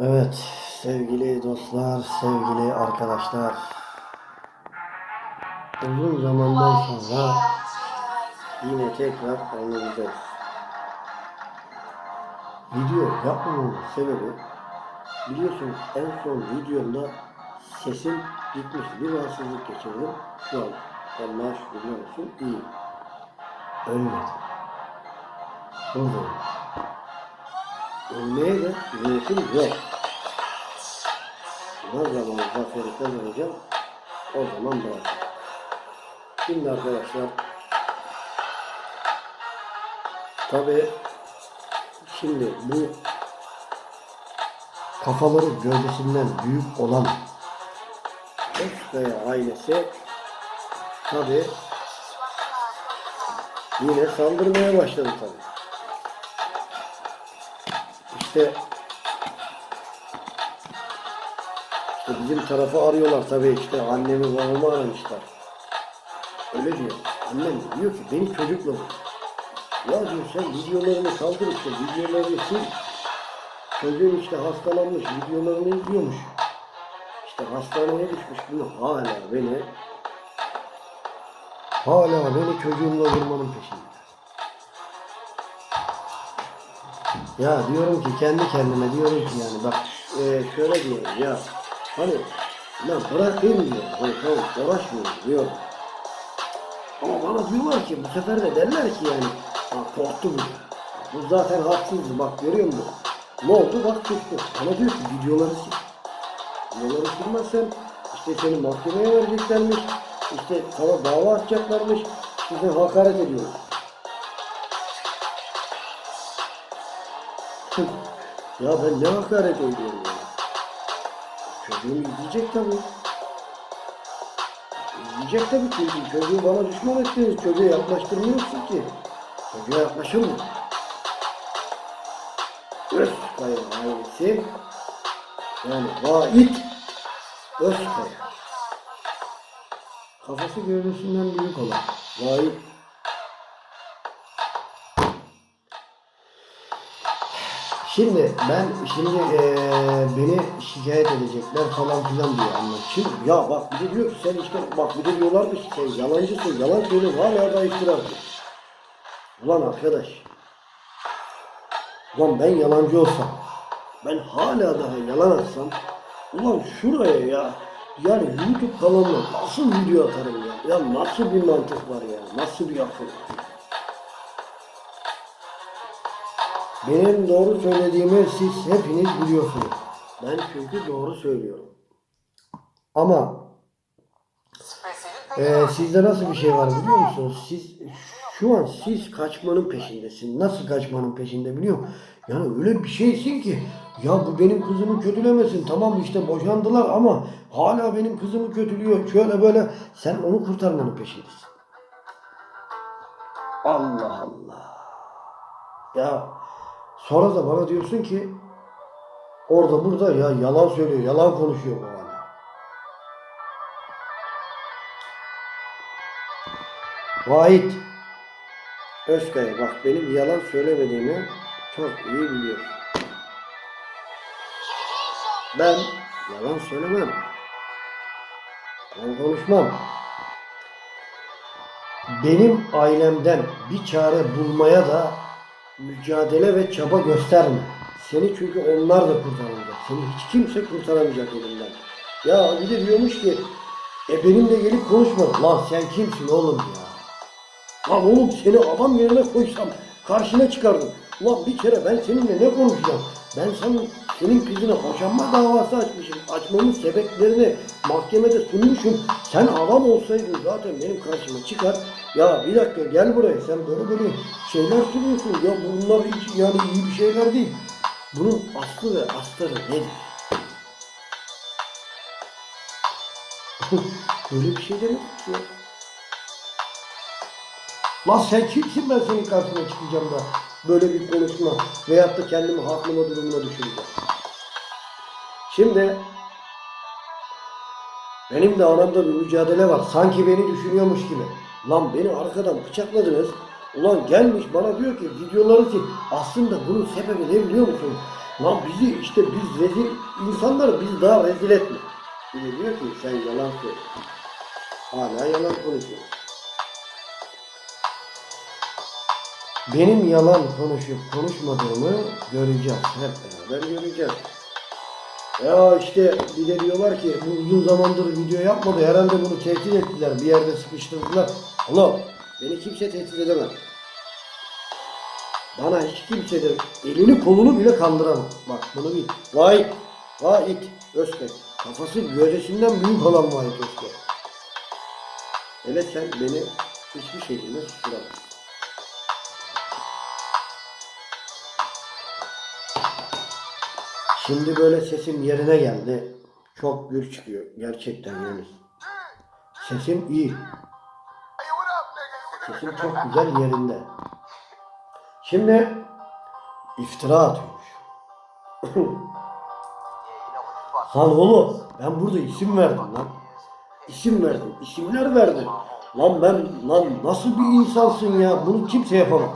Evet sevgili dostlar, sevgili arkadaşlar. Uzun zamandan sonra yine tekrar önümüzdeyiz. Video yapmamamın sebebi biliyorsunuz en son videomda sesim gitmişti. Bir rahatsızlık geçirdim. Şu an Allah'a şükürler olsun iyi. Ölmedim. Buradayım. Ölmeye de niyetim yok. Ne zaman zaferi kazanacağım o zaman bırakacağım. Şimdi arkadaşlar tabi şimdi bu kafaları gövdesinden büyük olan Özkaya ailesi tabi yine saldırmaya başladı tabi. İşte işte bizim tarafı arıyorlar tabii işte annemi babamı aramışlar. Öyle diyor. Annem diyor ki beni çocukla. Ya diyor sen videolarını kaldır işte videolarını sil. Çocuğun işte hastalanmış videolarını izliyormuş. İşte hastaneye düşmüş bunu hala beni hala beni çocuğumla vurmanın peşinde. Ya diyorum ki kendi kendime diyorum ki yani bak e, şöyle diyorum ya hani lan bırakayım diyor. Hani tamam uğraşmıyorum diyorum. Ama bana diyorlar ki bu sefer de derler ki yani ha, korktu bu. Bu zaten haksızdı bak görüyor musun? Ne oldu bak çıktı. Bana diyor ki videoları sil. Videoları silmezsen işte seni mahkemeye vereceklermiş. İşte sana dava açacaklarmış. İşte seni hakaret ediyorlar. Ya ben ne hakaret ediyorum ya. Çocuğum izleyecek tabii. İzleyecek tabii çünkü çocuğu bana düşman ettiniz. Çocuğu yaklaştırmıyorsun ki. Çocuğa yaklaşır mı? Özkaya ailesi yani Vahit Özkaya. Kafası gövdesinden büyük olan Vahit Şimdi ben şimdi eee, beni şikayet edecekler falan filan diyor anlat. Şimdi ya bak bir de diyor sen işte bak bir de diyorlar ki sen yalancısın yalan söylüyorsun hala da iftira. Ulan arkadaş. Ulan ben yalancı olsam ben hala daha yalan atsam ulan şuraya ya yani YouTube kanalına nasıl video atarım ya? Ya nasıl bir mantık var ya? Nasıl bir akıl? Benim doğru söylediğimi siz hepiniz biliyorsunuz. Ben çünkü doğru söylüyorum. Ama e, sizde nasıl bir şey var biliyor musunuz? Siz şu an siz kaçmanın peşindesin. Nasıl kaçmanın peşinde biliyor musun? Yani öyle bir şeysin ki ya bu benim kızımı kötülemesin. Tamam işte boşandılar ama hala benim kızımı kötülüyor. Şöyle böyle sen onu kurtarmanın peşindesin. Allah Allah. Ya sonra da bana diyorsun ki orada burada ya yalan söylüyor, yalan konuşuyor bu hala. Vahit Özkaya bak benim yalan söylemediğimi çok iyi biliyor. Ben yalan söylemem. Yalan konuşmam. Benim ailemden bir çare bulmaya da mücadele ve çaba gösterme. Seni çünkü onlar da kurtaramayacak. Seni hiç kimse kurtaramayacak elimden. Ya bir de diyormuş ki e benimle gelip konuşma. Lan sen kimsin oğlum ya? Lan oğlum seni adam yerine koysam karşına çıkardım. Ulan bir kere ben seninle ne konuşacağım? Ben senin, senin kızına boşanma davası açmışım. Açmamın sebeplerini mahkemede sunmuşum. Sen adam olsaydın zaten benim karşıma çıkar. Ya bir dakika gel buraya sen böyle böyle şeyler söylüyorsun. Ya bunlar hiç yani iyi bir şeyler değil. Bunun aslı ve astarı nedir? böyle bir şey demedik ki. Lan sen kimsin ben senin karşına çıkacağım da böyle bir konuşma veyahut da kendimi haklama durumuna düşüreceğim. Şimdi benim de aramda bir mücadele var. Sanki beni düşünüyormuş gibi. Lan beni arkadan bıçakladınız. Ulan gelmiş bana diyor ki videoları sil. Aslında bunun sebebi ne biliyor musun? Lan bizi işte biz rezil insanları biz daha rezil etme. Bir diyor ki sen yalan söyle. Hala yalan konuşuyor. Benim yalan konuşup konuşmadığımı göreceğiz. Hep beraber göreceğiz. Ya işte bir de diyorlar ki bu uzun zamandır video yapmadı. Herhalde bunu tehdit ettiler. Bir yerde sıkıştırdılar. Oğlum beni kimse tehdit edemez. Bana hiç kimse de elini kolunu bile kandıramaz. Bak bunu bil. Vahit, Vahit Özkek. Kafası gövdesinden büyük olan Vahit Özkek. Hele sen beni hiçbir şekilde susturamazsın. Şimdi böyle sesim yerine geldi. Çok gür çıkıyor. Gerçekten yani. Sesim iyi. Sesim çok güzel yerinde. Şimdi iftira atıyormuş. Lan oğlum ben burada isim verdim lan. İsim verdim. isimler verdim. Lan ben lan nasıl bir insansın ya? Bunu kimse yapamaz.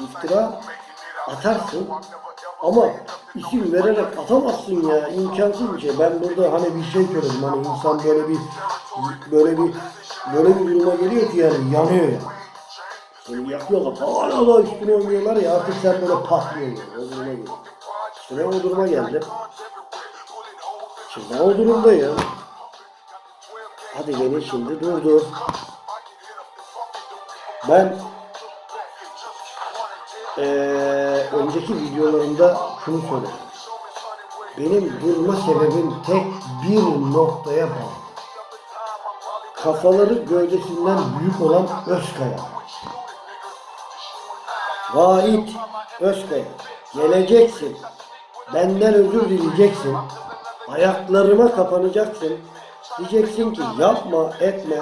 İftira atarsın ama isim vererek atamazsın ya. imkansız bir şey. Ben burada hani bir şey söyledim. Hani insan böyle bir böyle bir böyle bir duruma geliyor ki yani yanıyor ya. Seni yakıyorlar. Hala da üstüne oynuyorlar ya artık sen böyle patlıyorsun. O duruma geliyor. İşte o duruma geldim. Şimdi o durumdayım. Hadi beni şimdi durdur. Ben eee, önceki videolarımda şunu söyledim. Benim durma sebebim tek bir noktaya bağlı. Kafaları gövdesinden büyük olan Özkaya. Vahit Özkaya. Geleceksin. Benden özür dileyeceksin. Ayaklarıma kapanacaksın. Diyeceksin ki yapma etme.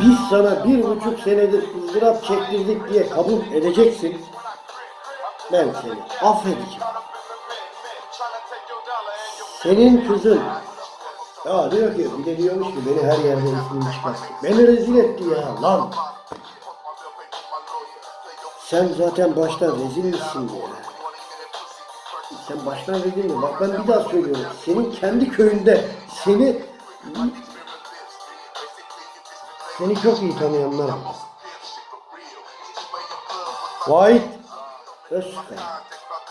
Biz sana bir buçuk senedir ızdırap çektirdik diye kabul edeceksin. Ben seni affedeceğim. Senin kızın ya diyor ki bir de diyormuş ki beni her yerde ismini çıkarttı. Beni rezil etti ya lan. Sen zaten baştan rezil misin diye. Sen baştan rezil mi? Bak ben bir daha söylüyorum. Senin kendi köyünde seni seni çok iyi tanıyanlar. Vahit Özkaya.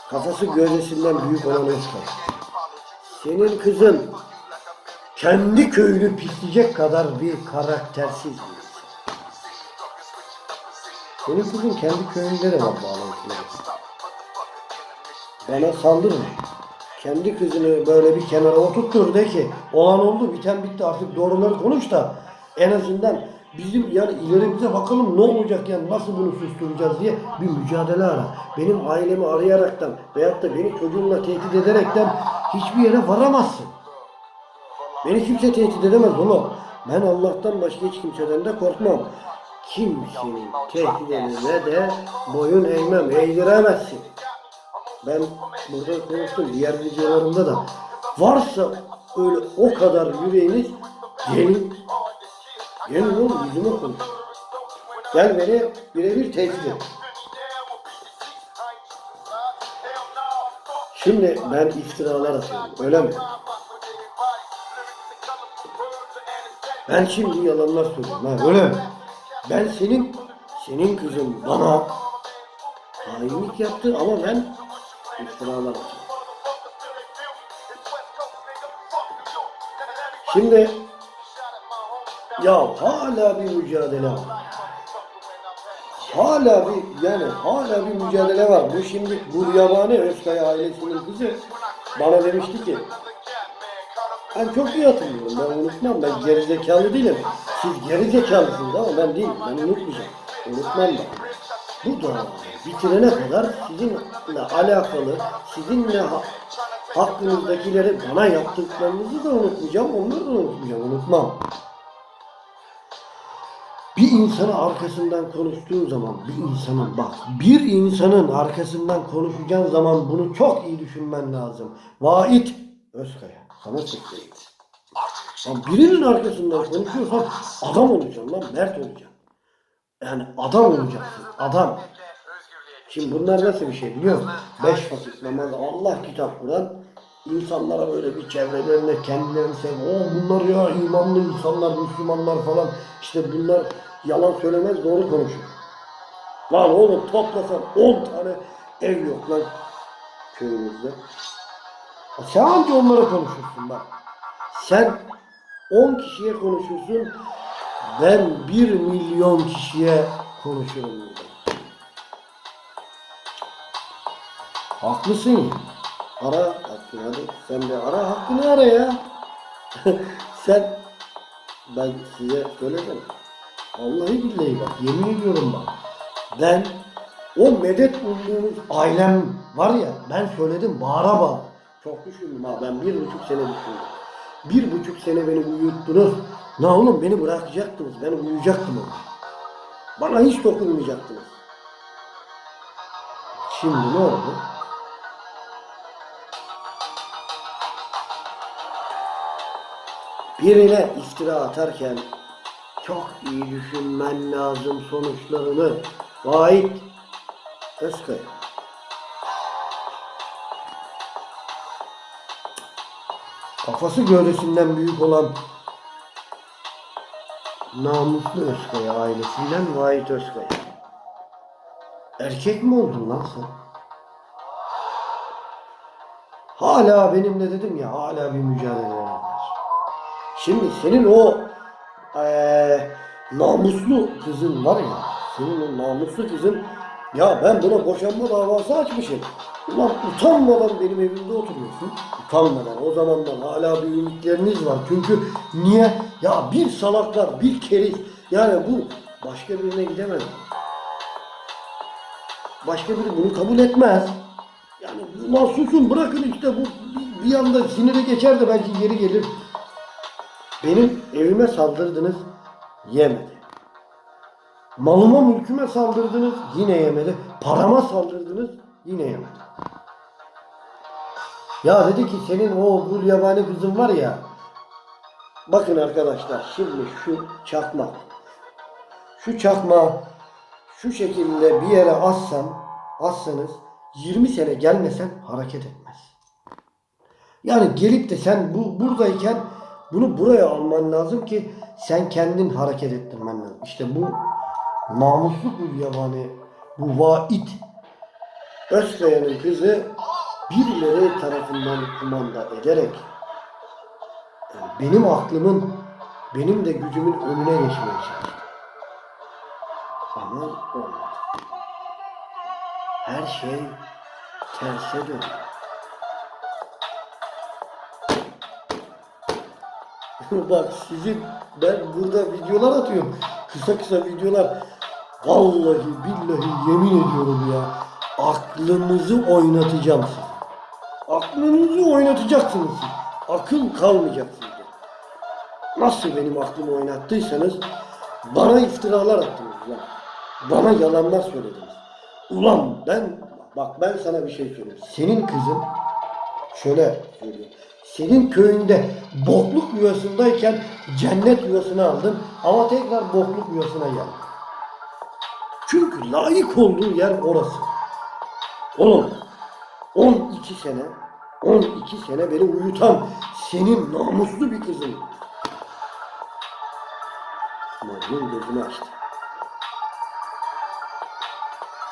Kafası gövdesinden büyük olan Özkaya. Senin kızın kendi köyünü pisleyecek kadar bir karaktersiz bir. Senin kızın kendi köyünde de var bağlantıları. Bana saldırma. Kendi kızını böyle bir kenara oturttur de ki olan oldu biten bitti artık doğruları konuş da en azından bizim yani ilerimize bakalım ne olacak yani nasıl bunu susturacağız diye bir mücadele ara. Benim ailemi arayaraktan veyahut da beni çocuğumla tehdit ederekten hiçbir yere varamazsın. Beni kimse tehdit edemez oğlum. Ben Allah'tan başka hiç kimseden de korkmam. Kimsenin tehdidine de boyun eğmem, eğdiremezsin. Ben burada konuştum diğer videolarımda da. Varsa öyle o kadar yüreğiniz gelin. Gelin oğlum yüzüme konuş. Gel beni birebir tehdit et. Şimdi ben iftiralar atıyorum öyle mi? Ben şimdi yalanlar söylüyorum ha öyle mi? Ben senin senin kızın bana hainlik yaptı ama ben iftiralar atıyorum. Şimdi ya hala bir mücadele var. Hala bir yani hala bir mücadele var. Bu şimdi bu yabani Özkaya ailesinin kızı bana demişti ki ben çok iyi hatırlıyorum. Ben unutmam. Ben gerizekalı değilim. Siz gerizekalısınız ama ben değilim. Ben unutmayacağım. Unutmam ben. Bu davayı bitirene kadar sizinle alakalı, sizinle ha- hakkınızdakileri bana yaptıklarınızı da unutmayacağım. Onları da unutmayacağım. Unutmam. Bir insanı arkasından konuştuğun zaman bir insanın bak bir insanın arkasından konuşacağın zaman bunu çok iyi düşünmen lazım. Vahit Özkaya sana sesleniyorum. Lan birinin arkasından konuşuyorsan adam olacaksın lan mert olacaksın. Yani adam olacaksın adam. Şimdi bunlar nasıl bir şey biliyor musun? Beş vakit namaz, Allah kitap Kur'an. İnsanlara böyle bir çevrelerine kendilerini sev. O bunlar ya imanlı insanlar, Müslümanlar falan. İşte bunlar yalan söylemez, doğru konuşur. Lan oğlum toplasan 10 tane ev yok lan köyümüzde. Sen anca onlara konuşursun bak. Sen 10 kişiye konuşursun. Ben 1 milyon kişiye konuşurum burada. Haklısın. Ara hakkını hadi. Sen de ara hakkını ara ya. Sen ben size söyledim. Vallahi billahi bak yemin ediyorum bak. Ben o medet umduğunuz ailem var ya ben söyledim bağıra bağıra. Çok düşündüm ha ben bir buçuk sene düşündüm. Bir buçuk sene beni uyuttunuz. Ne oğlum beni bırakacaktınız. Ben uyuyacaktım orada. Bana hiç dokunmayacaktınız. Şimdi ne oldu? Birine iftira atarken çok iyi düşünmen lazım sonuçlarını. Vahit Özkaya. Kafası gövdesinden büyük olan namuslu Özkaya ailesinden Vahit Özkaya. Erkek mi oldun lan sen? Hala benimle dedim ya hala bir mücadele. Şimdi senin o eee, namuslu kızın var ya, senin o namuslu kızın ya ben buna boşanma davası açmışım. Ulan utanmadan benim evimde oturuyorsun. Utanmadan o zamandan hala bir ümitleriniz var. Çünkü niye? Ya bir salaklar, bir keriz. Yani bu başka birine gidemez. Başka biri bunu kabul etmez. Yani ulan susun bırakın işte bu bir- bir anda sinire geçer de belki geri gelir. Benim evime saldırdınız, yemedi. Malıma mülküme saldırdınız, yine yemedi. Parama saldırdınız, yine yemedi. Ya dedi ki senin o gul yabani kızın var ya. Bakın arkadaşlar şimdi şu çakma. Şu çakma şu şekilde bir yere assam, assanız 20 sene gelmesen hareket etmez. Yani gelip de sen bu buradayken bunu buraya alman lazım ki sen kendin hareket ettirmen lazım. İşte bu namuslu bu yabani, bu vait Özkaya'nın kızı birileri tarafından kumanda ederek yani benim aklımın, benim de gücümün önüne geçmeye çalıştı. Ama olmadı. Her şey terse döndü. Bak sizin ben burada videolar atıyorum. Kısa kısa videolar. Vallahi billahi yemin ediyorum ya. Aklınızı oynatacağım size. Aklınızı oynatacaksınız. Akıl kalmayacak sizde. Nasıl benim aklımı oynattıysanız bana iftiralar attınız lan. Bana yalanlar söylediniz. Ulan ben bak ben sana bir şey söyleyeyim. Senin kızın şöyle söylüyorum. Senin köyünde bokluk yuvasındayken cennet yuvasını aldın ama tekrar bokluk yuvasına geldin. Çünkü layık olduğu yer orası. Oğlum 12 sene 12 sene beni uyutan senin namuslu bir kızın. Maymun gözünü açtı.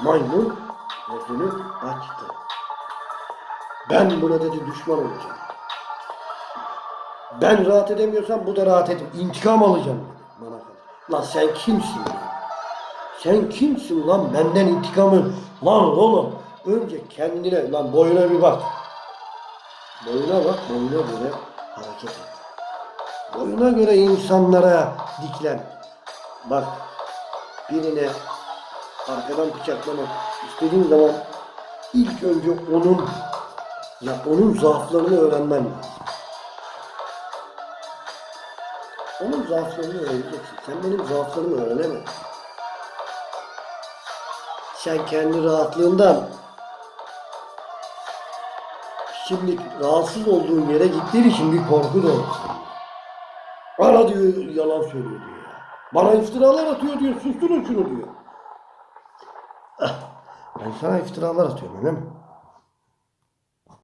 Maymun gözünü açtı. Ben buna dedi düşman olacağım. Ben rahat edemiyorsam bu da rahat edin. İntikam alacağım dedi bana kadar. Lan sen kimsin? Sen kimsin lan benden intikamı? Lan oğlum önce kendine lan boyuna bir bak. Boyuna bak boyuna göre hareket et. Boyuna göre insanlara diklen. Bak birine arkadan bıçaklamak istediğin zaman ilk önce onun ya onun zaaflarını öğrenmen lazım. Onun zaaflarını öğreneceksin. Sen benim zaaflarımı öğrenemedin. Sen kendi rahatlığından şimdi rahatsız olduğun yere gittiğin için bir korku doğdu. Bana diyor yalan söylüyor diyor. Bana iftiralar atıyor diyor. Susturun şunu diyor. Ah, Ben sana iftiralar atıyorum öyle mi?